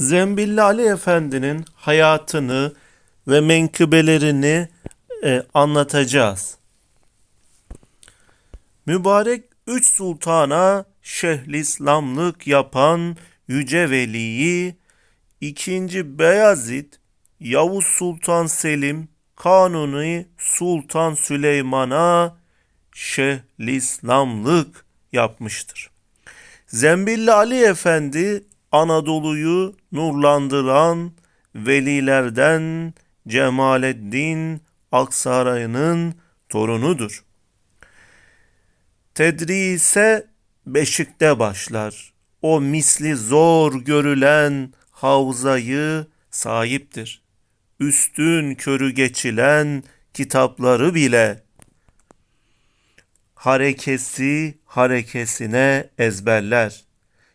Zembilli Ali Efendi'nin hayatını ve menkıbelerini e, anlatacağız. Mübarek üç sultana şehlislamlık yapan Yüce Veli'yi ikinci Beyazıt, Yavuz Sultan Selim, Kanuni Sultan Süleyman'a şehlislamlık yapmıştır. Zembilli Ali Efendi Anadolu'yu nurlandıran velilerden Cemaleddin Aksaray'ın torunudur. Tedrise beşikte başlar. O misli zor görülen havzayı sahiptir. Üstün körü geçilen kitapları bile harekesi harekesine ezberler.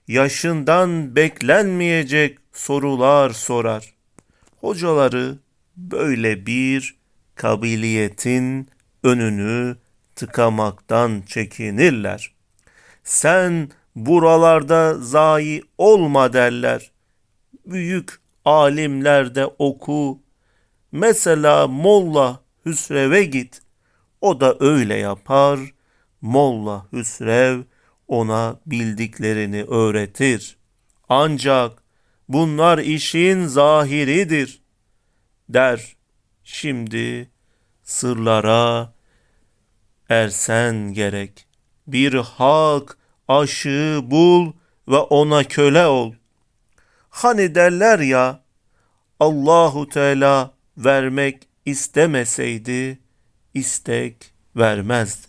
Yaşından beklenmeyecek sorular sorar. Hocaları böyle bir kabiliyetin önünü tıkamaktan çekinirler. Sen buralarda zayi olma derler. Büyük alimlerde oku. Mesela Molla Hüsrev'e git. O da öyle yapar. Molla Hüsrev ona bildiklerini öğretir. Ancak bunlar işin zahiridir der. Şimdi sırlara ersen gerek. Bir hak aşığı bul ve ona köle ol. Hani derler ya Allahu Teala vermek istemeseydi istek vermezdi.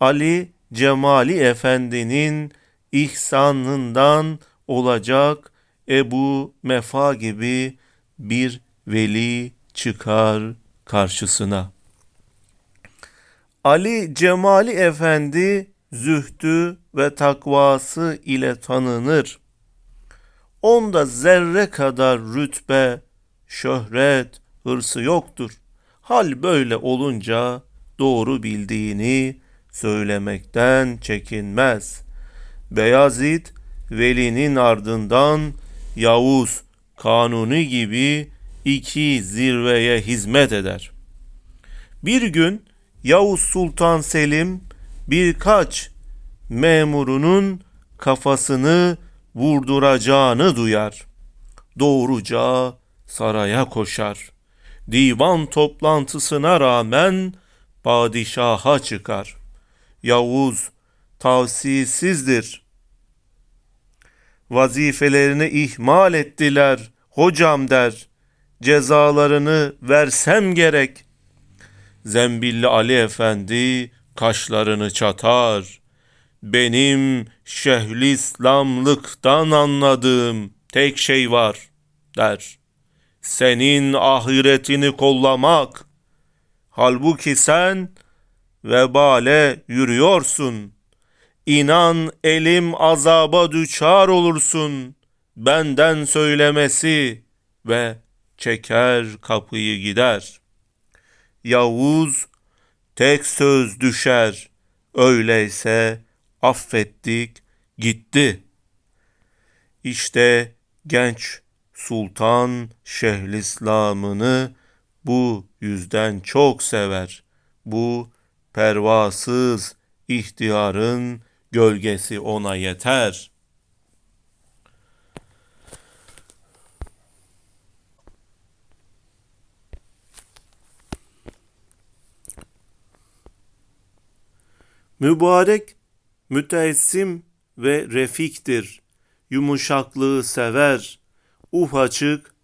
Ali Cemali Efendi'nin ihsanından olacak Ebu Mefa gibi bir veli çıkar karşısına. Ali Cemali Efendi zühdü ve takvası ile tanınır. Onda zerre kadar rütbe, şöhret, hırsı yoktur. Hal böyle olunca doğru bildiğini söylemekten çekinmez. Beyazıt Veli'nin ardından Yavuz Kanuni gibi iki zirveye hizmet eder. Bir gün Yavuz Sultan Selim birkaç memurunun kafasını vurduracağını duyar. Doğruca saraya koşar. Divan toplantısına rağmen padişaha çıkar. Yavuz tavsiyesizdir. Vazifelerini ihmal ettiler. Hocam der. Cezalarını versem gerek. Zembilli Ali Efendi kaşlarını çatar. Benim şehlislamlıktan anladığım tek şey var der. Senin ahiretini kollamak. Halbuki sen vebale yürüyorsun. İnan elim azaba düçar olursun. Benden söylemesi ve çeker kapıyı gider. Yavuz tek söz düşer. Öyleyse affettik gitti. İşte genç sultan Şehlislam'ını bu yüzden çok sever. Bu pervasız ihtiyarın gölgesi ona yeter. Mübarek, müteessim ve refiktir. Yumuşaklığı sever. Ufaçık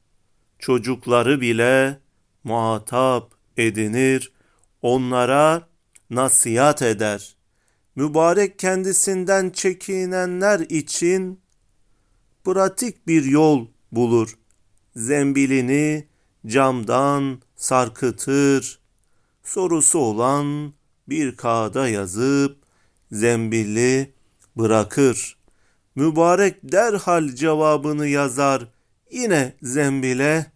çocukları bile muhatap edinir. Onlara nasihat eder. Mübarek kendisinden çekinenler için pratik bir yol bulur. Zembilini camdan sarkıtır. Sorusu olan bir kağıda yazıp zembili bırakır. Mübarek derhal cevabını yazar. Yine zembile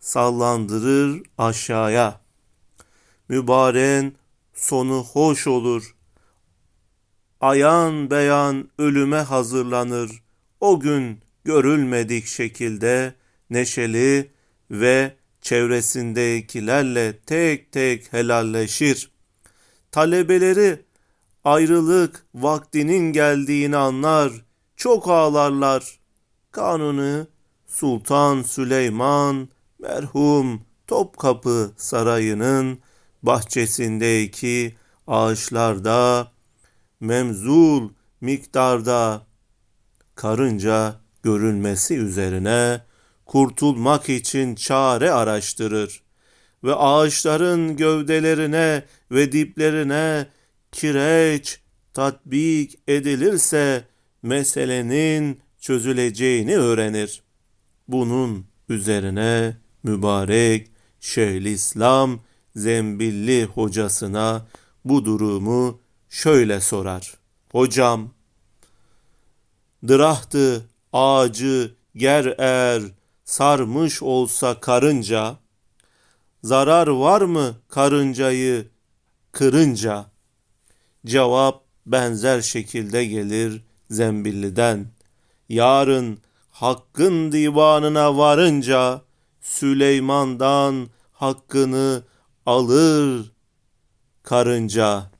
sallandırır aşağıya. Mübaren sonu hoş olur. Ayan beyan ölüme hazırlanır. O gün görülmedik şekilde neşeli ve çevresindekilerle tek tek helalleşir. Talebeleri ayrılık vaktinin geldiğini anlar, çok ağlarlar. Kanuni Sultan Süleyman merhum Topkapı Sarayı'nın bahçesindeki ağaçlarda memzul miktarda karınca görülmesi üzerine kurtulmak için çare araştırır ve ağaçların gövdelerine ve diplerine kireç tatbik edilirse meselenin çözüleceğini öğrenir. Bunun üzerine mübarek Şeyhülislam Zembilli hocasına bu durumu şöyle sorar. Hocam, dırahtı ağacı ger er sarmış olsa karınca, zarar var mı karıncayı kırınca? Cevap benzer şekilde gelir Zembilli'den. Yarın Hakk'ın divanına varınca Süleyman'dan hakkını alır karınca.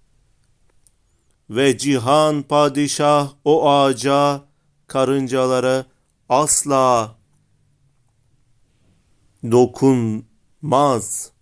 Ve cihan padişah o ağaca karıncalara asla dokunmaz.''